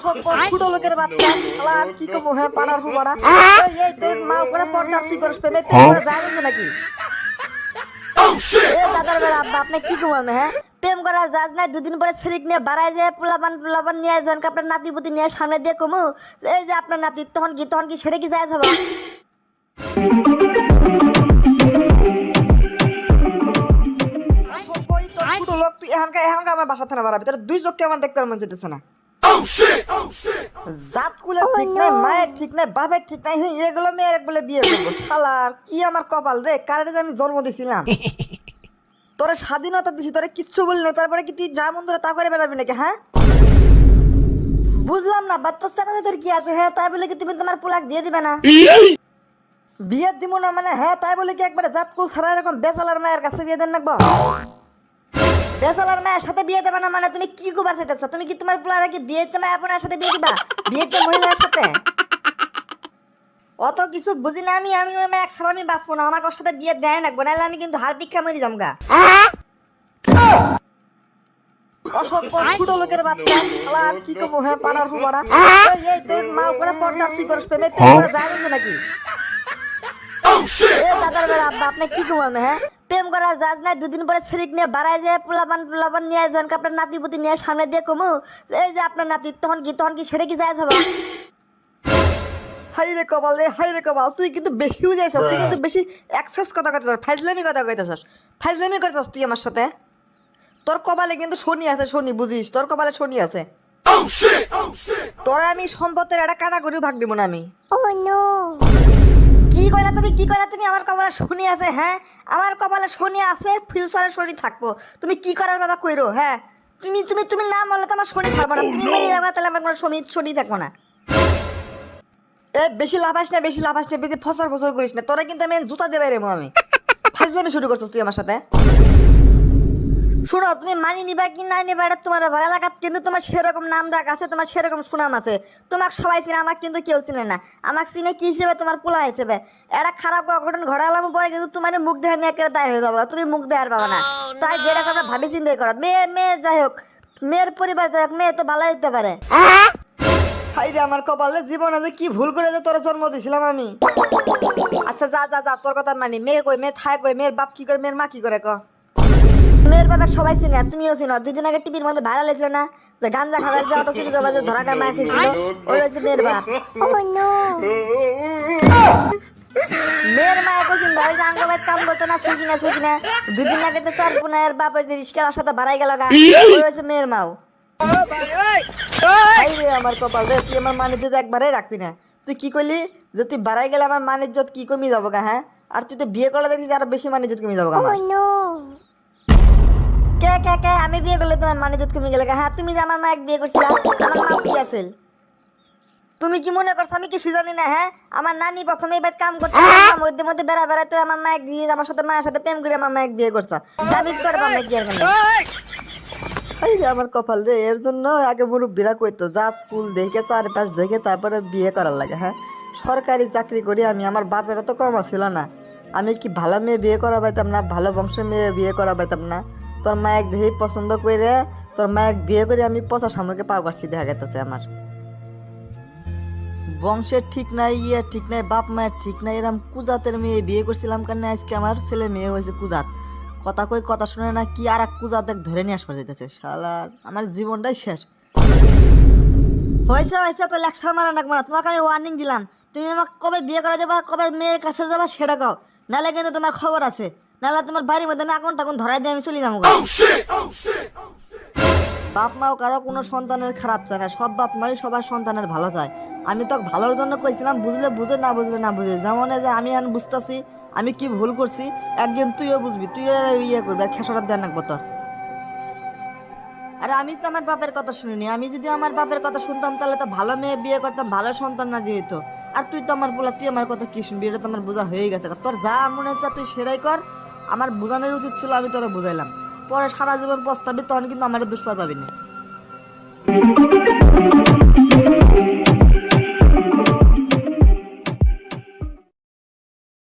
ছোট লোকের বাচ্চা শালা কি কমো হ্যাঁ পাড়ার হুবাড়া এই এই তোর মা করে পর্দা তুই করিস প্রেমে প্রেম করে যায় গেছে নাকি? এ দাদার বেড়া আব্বা আপনি কি কমাবে হ্যাঁ? প্রেম করা যাজ নাই দুদিন পরে ছেড়িক নিয়ে বাড়ায় যায় পোলাপান পোলাপান নিয়ে যান আপনার নাতি পুতি নিয়ে সামনে দিয়ে কমু। এই যে আপনার নাতি তখন কি তখন কি সেটা কি যায় যাব ছোট লোক তুই এখানকার এখানকার আমার বাসা থানা বাড়াবি। তোর দুই চোখকে আমার দেখতে মন যেতেছে না। জাত কুলের ঠিক নাই মায়ের ঠিক নাই বাপের ঠিক নাই এগুলো মেয়ের বলে বিয়ে করব। শালার কি আমার কপাল রে? আমি জন্ম দিছিলাম। তোরে স্বাধীনতা দিছি তোরে কিচ্ছু বললি না তারপরে কি তুই যা মন ধরে তা করে বেড়াবি নাকি হ্যাঁ? বুঝলাম না কি আছে হ্যাঁ তাই বলে কি তুমি তোমার পোলাক দিয়ে দিবে না? বিয়ে দিব না মানে হ্যাঁ তাই বলে কি একবারে জাত কুল ছাড়া এরকম বেসালার মায়ের কাছে বিয়ে দেন নাকবো? বেসালার মায়ের সাথে বিয়ে দেবে না মানে তুমি কি কুবার চাইতেছ? তুমি কি তোমার পোলারা কি বিয়ে তোমার আপনার সাথে বিয়ে দিবা? বিয়ে তো মহিলার সাথে? অত কিছু বুঝি না আমি আমি ওই এক আমি বাঁচবো না আমার সাথে বিয়ে দেয় নাকবো নাহলে আমি কিন্তু হার ভিক্ষা মরি যামগা অসভ্য ছোট লোকের বাচ্চা কি কমো হ্যাঁ পাড়ার এই এই, তোর মা করে পর্দা তুই করিস, প্রেমে প্রেম করে যায় নাকি? এ দাদার বেড়া আব্বা আপনি কি কমাবে হ্যাঁ? প্রেম করা যাজ নাই দুদিন পরে ছেড়িক নিয়ে বাড়ায় যায় পোলাপান পোলাপান নিয়ে যান আপনার নাতি পুতি নিয়ে সামনে দিয়ে কমু। এই যে আপনার নাতি তখন কি তখন কি সেটা কি যায় যাব হাই রে কপাল রে হাই রে কপাল তুই কিন্তু বেশিও যাইছস তুই কিন্তু বেশি এক্সেস কথা ফাইজলামি ফাইজলামি তুই আমার সাথে? তোর কপালে কিন্তু শনি আছে শনি বুঝিস? তোর কপালে শনি আছে। তোরা আমি সম্পত্তির একটা কাটাগরি ভাগ দিব না আমি। তুমি কি করা তুমি আমার কপালে শনি আছে হ্যাঁ? আমার কপালে শনি আছে ফিউচারে শনি থাকব। তুমি কি করার বাবা কইরো হ্যাঁ? তুমি তুমি তুমি না বললে তো আমার শনি থাকব না। তুমি মেনে যাবা তাহলে আমার কোনো শনি শনি থাকব না। এ, বেশি লাফাস না, বেশি লাফাস না, বেশি ফসর ফসর করিস না। তোরা কিন্তু আমি জুতা দেবে রে আমি। ফাজলামি শুরু করছিস তুই আমার সাথে। শুনো তুমি মানি নিবা কি না নিবা এটা তোমার এলাকাত কিন্তু তোমার সেরকম নাম ডাক আছে তোমার সেরকম সুনাম আছে। তোমাকে সবাই চিনে আমাকে কিন্তু কেউ চিনে না। আমাকে চিনে কি হিসেবে? তোমার পোলা হিসেবে। এটা খারাপ অঘটন ঘটালাম পরে কিন্তু তোমার মুখ দেখে নিয়ে একেবারে দায় হয়ে যাব তুমি মুখ দেওয়ার পাবে না। তাই যেটা কথা ভাবি চিন্তাই করো। মেয়ে মেয়ে যাই হোক মেয়ের পরিবার যাই হোক মেয়ে তো ভালো হতে পারে। হাই রে আমার কপালে জীবনে যে কি ভুল করে যে তোর জন্ম দিছিলাম আমি? আচ্ছা যা যা যা তোর কথা মানি। মেয়ে কই মেয়ে থাই কই মেয়ের বাপ কি করে মেয়ের মা কি করে ক? মেয়ের বাবা সবাই চিনে তুমিও চিনো। দুই আগে টিভির মধ্যে ভাইরাল হয়েছিল না? যে গাঞ্জা খাবার যে অটো চুরি যে ধরা খেয়েছিল, ওই হচ্ছে মেয়ের বাপ। মেয়ের মা আঙ্গ ভাই কাম না না না। আগে তো চার পুনের বাপ রিস্কার সাথে গেল গা, ওই হচ্ছে মেয়ের মাও। আমার কপাল রে, তুই আমার মান ইজ্জত একবারে রাখবি না। তুই কি কইলি? যে তুই বাড়াই গেলে আমার মান ইজ্জত কি কমে যাব গা হ্যাঁ? আর তুই তো বিয়ে করলে দেখিস আরও বেশি মান ইজ্জত কমে যাব গা। কে কে কে? আমি বিয়ে করলে তোমার মান ইজ্জত কমে গেলে হ্যাঁ তুমি যে আমার মা এক বিয়ে করছিলা আমার মা কি আছিল? তুমি কি মনে করছ আমি কিছু জানি না হ্যাঁ? আমার নানি প্রথমে এবার কাম করতে মধ্যে মধ্যে বেড়া বেড়াতে আমার মা এক দিয়ে আমার সাথে মায়ের সাথে প্রেম করে আমার মা এক বিয়ে করছে। কি করব আমি কি এই! রে আমার কপাল রে এর জন্য আগে মুরব্বীরা কইতো জাত কুল দেখে চারপাশ দেখে তারপরে বিয়ে করার লাগে হ্যাঁ? সরকারি চাকরি করি আমি আমার বাপেরও তো কম ছিল না। আমি কি ভালো মেয়ে বিয়ে করা পাইতাম না ভালো বংশের মেয়ে বিয়ে করা পাইতাম না? তোর মা এক দেখেই পছন্দ করে তোর মা এক বিয়ে করে আমি পচা সামনে পাও কাটছি দেখা গেতেছে আমার। বংশের ঠিক নাই ইয়ে ঠিক নাই, বাপ মায়ের ঠিক নাই, এরম কুজাতের মেয়ে বিয়ে করছিলাম কারণে আজকে আমার ছেলে মেয়ে হয়েছে কুজাত। কথা কই কথা শুনে না কি আর এক কুজাত এক ধরে নিয়ে আসবার যেতেছে শালার আমার জীবনটাই শেষ। হয়েছে হয়েছে তো লেকচার মারা না। তোমাকে আমি ওয়ার্নিং দিলাম। তুমি আমাকে কবে বিয়ে করে যাবা, কবে মেয়ের কাছে যাবা সেটা কও। নাহলে কিন্তু তোমার খবর আছে। নাহলে তোমার বাড়ির মধ্যে আমি এখন তখন ধরাই দিয়ে আমি চলে যাব গা। বাপ মাও কারও কোনো সন্তানের খারাপ চায় না সব বাপ মাই সবার সন্তানের ভালো চায়। আমি তো ভালোর জন্য কইছিলাম বুঝলে বুঝে না বুঝলে না বুঝে। যেমন যে আমি এখন বুঝতেছি আমি কি ভুল করছি একদিন তুইও বুঝবি তুইও ইয়ে করবি আর খেসাটা দেন রাখব তোর। আরে আমি তো আমার বাপের কথা শুনিনি আমি যদি আমার বাপের কথা শুনতাম তাহলে তো ভালো মেয়ে বিয়ে করতাম ভালো সন্তান না দিয়ে হইতো। আর তুই তো আমার বলা তুই আমার কথা কি শুনবি? এটা তো আমার বোঝা হয়ে গেছে তোর যা মনে হচ্ছে তুই সেটাই কর আমার বোঝানোর উচিত ছিল আমি তোরা বুঝাইলাম। পরে সারা জীবন পস্তাবি তখন কিন্তু আমার দুষ্পার পাবি না